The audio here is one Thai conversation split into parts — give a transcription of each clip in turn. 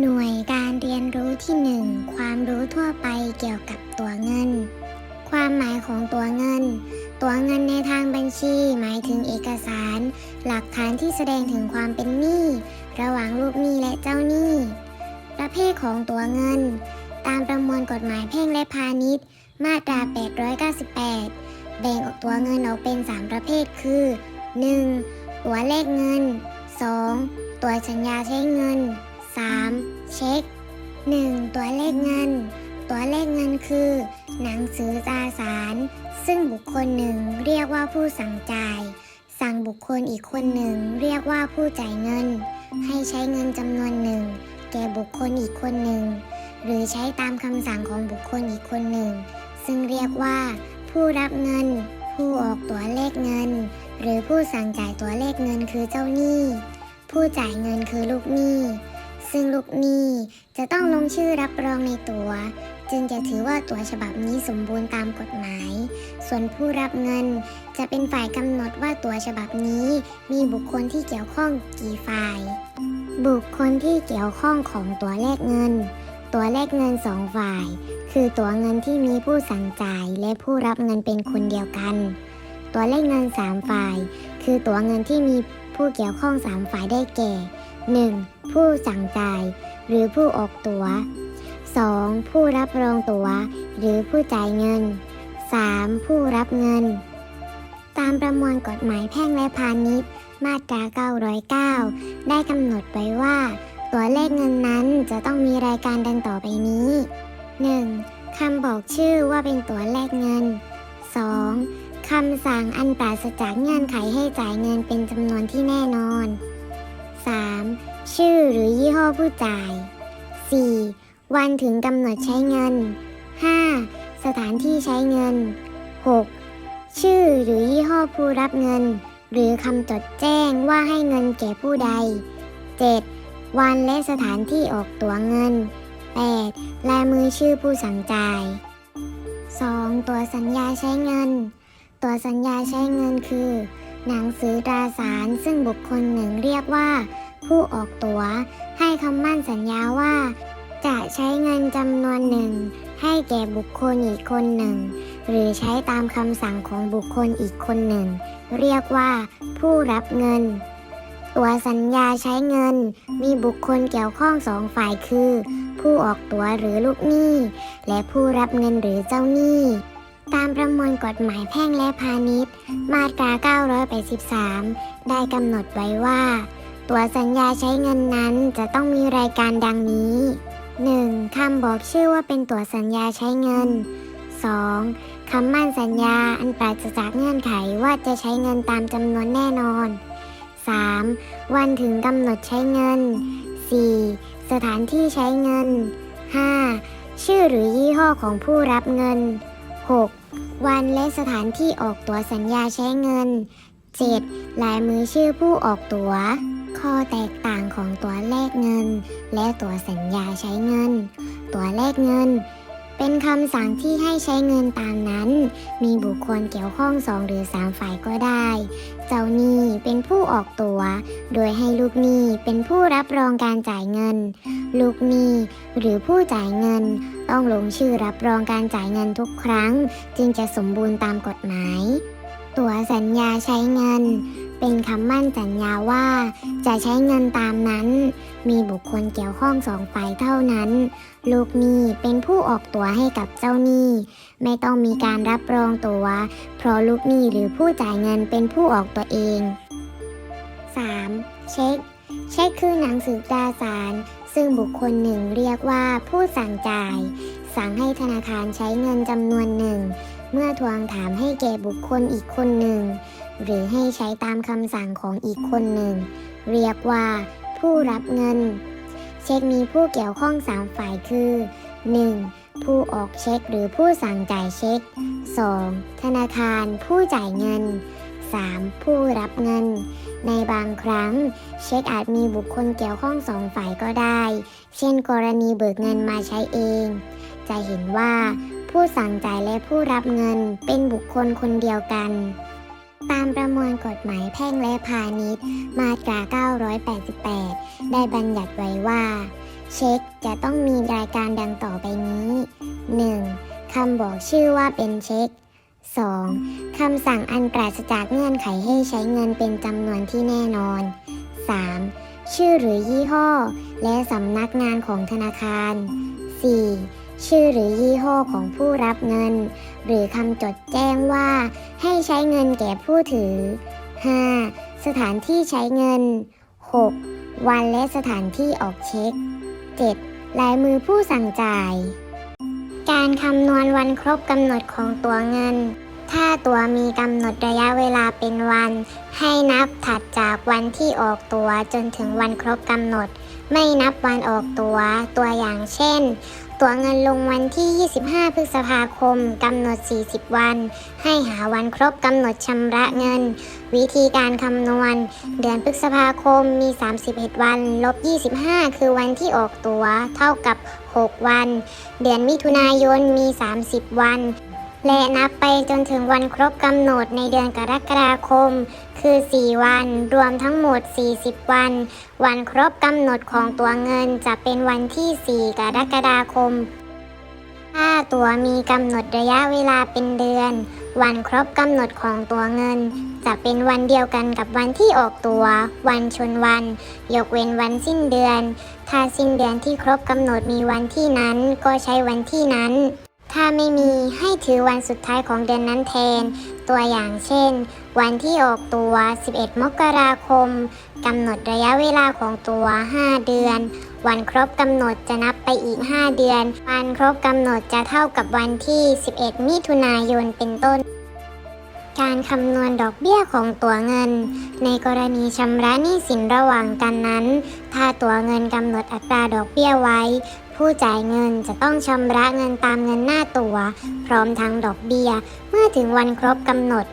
หน่วยการเรียนรู้ที่ 1 ความรู้ทั่วไปเกี่ยวกับตัวเงิน ความหมายของตัวเงิน ตัวเงินในทางบัญชี หมายถึงเอกสาร หลักฐานที่แสดงถึงความเป็นหนี้ระหว่างลูกหนี้และเจ้าหนี้ ประเภทของตัวเงิน ตามประมวลกฎหมายแพ่งและพาณิชย์ มาตรา 898 แบ่งออกตัวเงินออกเป็น 3 ประเภทคือ 1. ตัวเลขเงิน 2. ตัวสัญญาใช้เงิน 3. เช็ค 1. ตัวเลขเงิน ตัวเลขเงินคือ หนังสือตราสาร ซึ่งบุคคลหนึ่งเรียกว่าผู้สั่งจ่าย สั่งบุคคลอีกคนหนึ่งเรียกว่าผู้จ่ายเงิน ให้ใช้เงินจำนวนหนึ่ง แก่บุคคลอีกคนหนึ่ง หรือใช้ตามคำสั่งของบุคคลอีกคนหนึ่ง ซึ่งเรียกว่า ผู้รับเงิน ผู้ออกตัวเลขเงิน หรือผู้สั่งจ่ายตัวเลขเงินคือเจ้าหนี้ผู้จ่ายเงินคือลูกหนี้ ซึ่งลูกหนี้จะต้องลงชื่อรับรองในตัวจึงจะถือว่าตัวฉบับนี้สมบูรณ์ตามกฎหมาย ส่วนผู้รับเงินจะเป็นฝ่ายกำหนดว่าตัวฉบับนี้มีบุคคลที่เกี่ยวข้องกี่ฝ่าย บุคคลที่เกี่ยวข้องของตัวเลขเงิน ตัวเลขเงินสองฝ่าย คือตัวเงินที่มีผู้สั่งจ่ายและผู้รับเงินเป็นคนเดียวกัน ตัวเลขเงินสามฝ่าย คือตัวเงินที่มีผู้เกี่ยวข้องสามฝ่ายได้แก่ 1. ผู้สั่งจ่าย หรือผู้ออกตัว 2. ผู้รับรองตัวหรือผู้จ่ายเงิน 3. ผู้รับเงิน ตามประมวลกฎหมายแพ่งและพาณิชย์ มาตรา 909 ได้กำหนดไว้ว่า ตัวเลขเงินนั้นจะต้องมีรายการดังต่อไปนี้ 1. คำบอกชื่อว่าเป็นตัวเลขเงิน 2. คำสั่งอันปราศจากเงื่อนไขให้จ่ายเงินเป็นจำนวนที่แน่นอน ชื่อหรือยี่ห้อผู้จ่าย 4. วันถึงกำหนดใช้เงิน 5. สถานที่ใช้เงิน 6. ชื่อหรือยี่ห้อผู้รับเงิน หรือคำจดแจ้งว่าให้เงินแก่ผู้ใด 7. วันและสถานที่ออกตั๋วเงิน 8. ลายมือชื่อผู้สั่งจ่าย 2. ตัวสัญญาใช้เงิน ตัวสัญญาใช้เงินคือ หนังสือตราสารซึ่งบุคคลหนึ่งเรียกว่า ผู้ออกตัว๋ว ให้คำมั่นสัญญาว่า จะใช้เงินจำนวนหนึ่ง ให้แก่บุคคลอีกคนหนึ่ง หรือใช้ตามคำสั่งของบุคคลอีกคนหนึ่ง เรียกว่า ผู้รับเงิน ตัวสัญญาใช้เงิน มีบุคคลเกี่ยวข้องสองฝ่ายคือ ผู้ออกตั๋วหรือลูกหนี้ และผู้รับเงินหรือเจ้าหนี้ตามประมวลกฎหมายแพ่งและพาณิชย์ มาตรา 983 ได้กำหนดไว้ว่า ตัวสัญญาใช้เงินนั้นจะต้องมีรายการดังนี้ 1. คำบอกชื่อว่าเป็นตัวสัญญาใช้เงิน 2. คำมั่นสัญญาอันปราศจากเงื่อนไขว่าจะใช้เงินตามจำนวนแน่นอน 3. วันถึงกำหนดใช้เงิน 4. สถานที่ใช้เงิน 5. ชื่อหรือยี่ห้อของผู้รับเงิน 6. วันและสถานที่ออกตัวสัญญาใช้เงิน 7. ลายมือชื่อผู้ออกตัว๋ว ข้อแตกต่างของตัวเลขเงิน และตัวสัญญาใช้เงิน ตัวเลขเงิน เป็นคำสั่งที่ให้ใช้เงินตามนั้น มีบุคคลเกี่ยวข้องสองหรือสามฝ่ายก็ได้ เจ้าหนี้เป็นผู้ออกตัว โดยให้ลูกหนี้เป็นผู้รับรองการจ่ายเงิน ลูกหนี้หรือผู้จ่ายเงิน ต้องลงชื่อรับรองการจ่ายเงินทุกครั้ง จึงจะสมบูรณ์ตามกฎหมาย ตัวสัญญาใช้เงิน เป็นคำมั่นสัญญาว่า จะใช้เงินตามนั้น มีบุคคลเกี่ยวข้องสองฝ่ายเท่านั้น ลูกหนี้เป็นผู้ออกตัวให้กับเจ้าหนี้ ไม่ต้องมีการรับรองตัว๋วเพราะลูกหนี้หรือผู้จ่ายเงินเป็นผู้ออกตัวเอง 3. เช็ค เช็คคือหนังสือตราสาร ซึ่งบุคคลหนึ่งเรียกว่าผู้สั่งจ่าย สั่งให้ธนาคารใช้เงินจำนวนหนึ่ง เมื่อทวงถามให้แก่บุคคลอีกคนหนึ่ง หรือให้ใช้ตามคำสั่งของอีกคนหนึ่ง เรียกว่า ผู้รับเงิน เช็คมีผู้เกี่ยวข้องสามฝ่ายคือ 1. ผู้ออกเช็คหรือผู้สั่งจ่ายเช็ค 2. ธนาคารผู้จ่ายเงิน 3. ผู้รับเงิน ในบางครั้ง เช็คอาจมีบุคคลเกี่ยวข้องสองฝ่ายก็ได้ เช่นกรณีเบิกเงินมาใช้เอง จะเห็นว่า ผู้สั่งจ่ายและผู้รับเงินเป็นบุคคลคนเดียวกัน ตามประมวลกฎหมายแพ่งและพาณิชย์ มาตรา 988 ได้บัญญัติไว้ว่า เช็คจะต้องมีรายการดังต่อไปนี้ 1. คำบอกชื่อว่าเป็นเช็ค 2. คำสั่งอันปราศจากเงื่อนไขให้ใช้เงินเป็นจำนวนที่แน่นอน 3. ชื่อหรือยี่ห้อ และสำนักงานของธนาคาร 4. ชื่อหรือยี่ห้อของผู้รับเงิน หรือคำจดแจ้งว่า ให้ใช้เงินแก่ผู้ถือ 5. สถานที่ใช้เงิน 6. วันและสถานที่ออกเช็ค 7. ลายมือผู้สั่งจ่าย การคำนวณวันครบกำหนดของตัวเงิน ถ้าตัวมีกำหนดระยะเวลาเป็นวัน ให้นับถัดจากวันที่ออกตัวจนถึงวันครบกำหนด ไม่นับวันออกตัว ตัวอย่างเช่น ตัวเงินลงวันที่ 25 พฤษภาคม กำหนด 40 วัน ให้หาวันครบกำหนดชำระเงิน วิธีการคำนวณ เดือนพฤษภาคมมี 31 วัน ลบ 25 คือวันที่ออกตัวเท่ากับ 6 วัน เดือนมิถุนายนมี 30 วัน และนับไปจนถึงวันครบกำหนดในเดือนกรกฎาคม คือ 4 วัน รวมทั้งหมด 40 วัน วันครบกำหนดของตัวเงินจะเป็นวันที่ 4 กรกฎาคม ถ้าตัวมีกำหนดระยะเวลาเป็นเดือน วันครบกำหนดของตัวเงิน จะเป็นวันเดียวกันกับวันที่ออกตัว วันชนวัน ยกเว้นวันสิ้นเดือน ถ้าสิ้นเดือนที่ครบกำหนดมีวันที่นั้น ก็ใช้วันที่นั้น ถ้าไม่มีให้ถือวันสุดท้ายของเดือนนั้นแทน ตัวอย่างเช่น วันที่ออกตัว 11 มกราคมกำหนดระยะเวลาของตัว 5 เดือน วันครบกำหนดจะนับไปอีก 5 เดือน วันครบกำหนดจะเท่ากับวันที่ 11 มิถุนายนเป็นต้นการคำนวณดอกเบี้ยของตัวเงิน ในกรณีชำระหนี้สินระหว่างกันนั้น ถ้าตัวเงินกำหนดอัตราดอกเบี้ยไว้ ผู้จ่ายเงินจะต้องชำระเงินตามเงินหน้าตัว พร้อมทั้งดอกเบี้ย เมื่อถึงวันครบกำหนด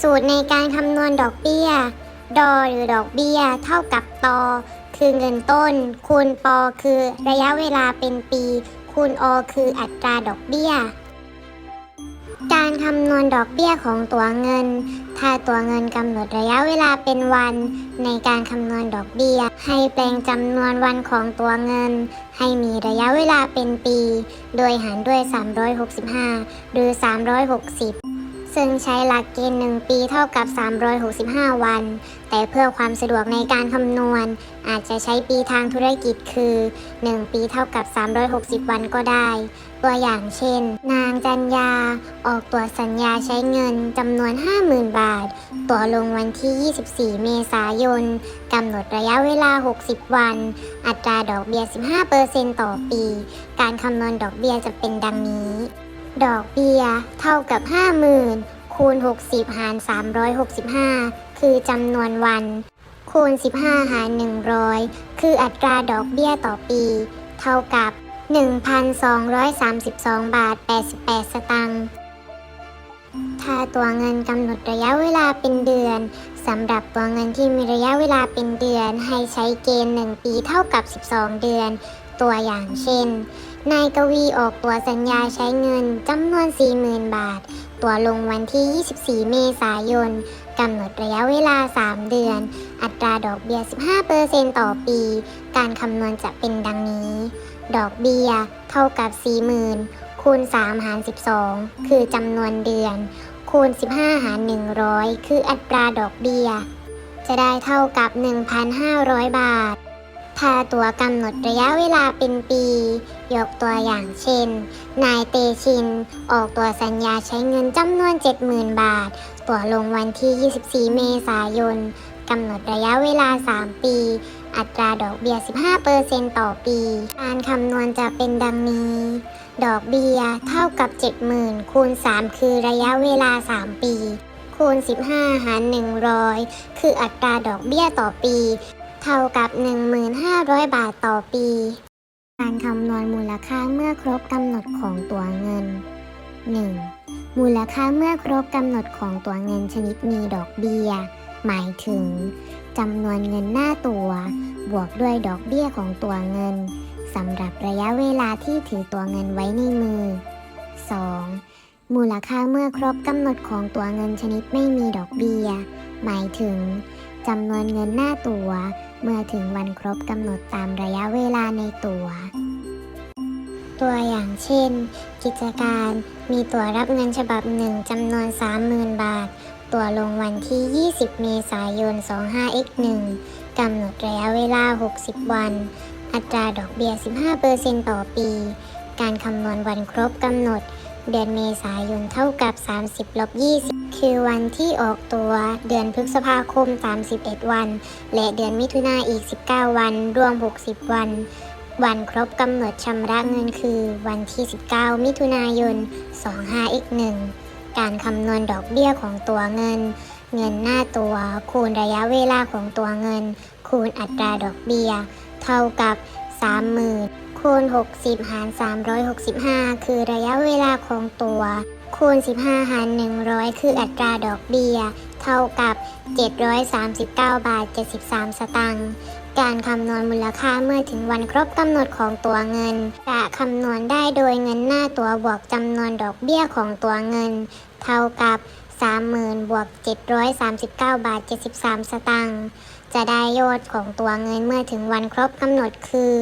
สูตรในการคำนวณดอกเบี้ย ดอหรือดอกเบี้ย เท่ากับตอคือเงินต้น คูณปอคือระยะเวลาเป็นปี คูณอคืออัตราดอกเบี้ย การคำนวณดอกเบี้ยของตัวเงิน ถ้าตัวเงินกำหนดระยะเวลาเป็นวัน ในการคำนวณดอกเบี้ย ให้แปลงจำนวนวันของตัวเงิน ให้มีระยะเวลาเป็นปี โดยหารด้วย 365 หรือ 360 ซึ่งใช้หลักเกณฑ์ 1 ปีเท่ากับ 365 วัน แต่เพื่อความสะดวกในการคำนวณ อาจจะใช้ปีทางธุรกิจคือ 1 ปีเท่ากับ 360 วันก็ได้ ตัวอย่างเช่น นางจันยา ออกตัวสัญญาใช้เงินจำนวน 50,000 บาท ตัวลงวันที่ 24 เมษายนกำหนดระยะเวลา 60 วัน อัตราดอกเบี้ย 15%ต่อปี การคำนวณดอกเบี้ยจะเป็นดังนี้ ดอกเบี้ยเท่ากับ 50,000 คูณ 60 หาร 365 คือจำนวนวันคูณ 15 หาร 100 คืออัตราดอกเบี้ยต่อปี เท่ากับ 1,232 บาท 88 สตางค์ถ้าตัวเงินกำหนดระยะเวลาเป็นเดือนสำหรับตัวเงินที่มีระยะเวลาเป็นเดือน ให้ใช้เกณฑ์ 1 ปีเท่ากับ 12 เดือน ตัวอย่างเช่น นายกวีออกตัวสัญญาใช้เงินจำนวน 40,000 บาท ตัวลงวันที่ 24 เมษายนกำหนดระยะเวลา 3 เดือน อัตราดอกเบี้ย 15%ต่อปี การคำนวณจะเป็นดังนี้ ดอกเบี้ยเท่ากับ 40,000 คูณ 3 หาร 12 คือจำนวนเดือน คูณ 15 หาร 100 คืออัตราดอกเบี้ย จะได้เท่ากับ 1,500 บาท ถ้าตัวกำหนดระยะเวลาเป็นปี ยกตัวอย่างเช่น นายเตชิน ออกตัวสัญญาใช้เงินจำนวน 70,000 บาท ตัวลงวันที่ 24 เมษายนกำหนดระยะเวลา 3 ปี อัตราดอกเบี้ย 15%ต่อปี การคำนวณจะเป็นดังนี้ ดอกเบี้ยเท่ากับ 70,000 คูณ 3 คือระยะเวลา 3 ปี คูณ 15 หาร 100 คืออัตราดอกเบี้ยต่อปี เท่ากับ 1,500 บาทต่อปี การคำนวณมูลค่าเมื่อครบกำหนดของตัวเงิน 1. มูลค่าเมื่อครบกำหนดของตัวเงินชนิดมีดอกเบี้ย หมายถึง จำนวนเงินหน้าตัว บวกด้วยดอกเบี้ยของตัวเงินสำหรับระยะเวลาที่ถือตัวเงินไว้ในมือ 2. มูลค่าเมื่อครบกำหนดของตัวเงินชนิดไม่มีดอกเบี้ย หมายถึงจำนวนเงินหน้าตัว เมื่อถึงวันครบกำหนดตามระยะเวลาในตัว ตัวอย่างเช่น กิจการมีตัวรับเงินฉบับหนึ่งจำนวน 30,000 บาท ตัวลงวันที่ 20 เมษายน 25x1 กำหนดระยะเวลา 60 วัน อัตราดอกเบี้ย 15%ต่อปี การคำนวณวันครบกำหนด เดือนเมษายนเท่ากับ 30ลบ20 คือวันที่ออกตัว เดือนพฤษภาคม 31 วัน และเดือนมิถุนาอีก 19 วัน รวม 60 วัน วันครบกำหนดชำระเงินคือ วันที่ 19 มิถุนายน 25x1 การคำนวณดอกเบี้ยของตัวเงิน เงินหน้าตัว คูณระยะเวลาของตัวเงิน คูณอัตราดอกเบี้ย เท่ากับ 30,000 คูณ 60 หาร 365 คือระยะเวลาของตัว คูณ 15 หาร 100 คืออัตราดอกเบี้ย เท่ากับ 739 บาท 73 สตางค์ การคำนวณมูลค่าเมื่อถึงวันครบกำหนดของตัวเงิน จะคำนวณได้โดยเงินหน้าตัวบวกจำนวนดอกเบี้ยของตัวเงิน เท่ากับ 30,000บวก739 บาท 73 สตางค์จะได้ยอดของตัวเงินเมื่อถึงวันครบกำหนดคือ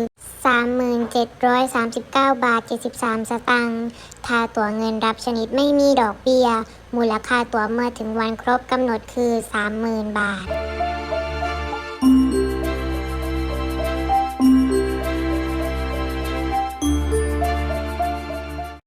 3739 บาท 73 สตางค์ถ้าตัวเงินรับชนิดไม่มีดอกเบี้ย มูลค่าตัวเมื่อถึงวันครบกำหนดคือ 30,000 บาท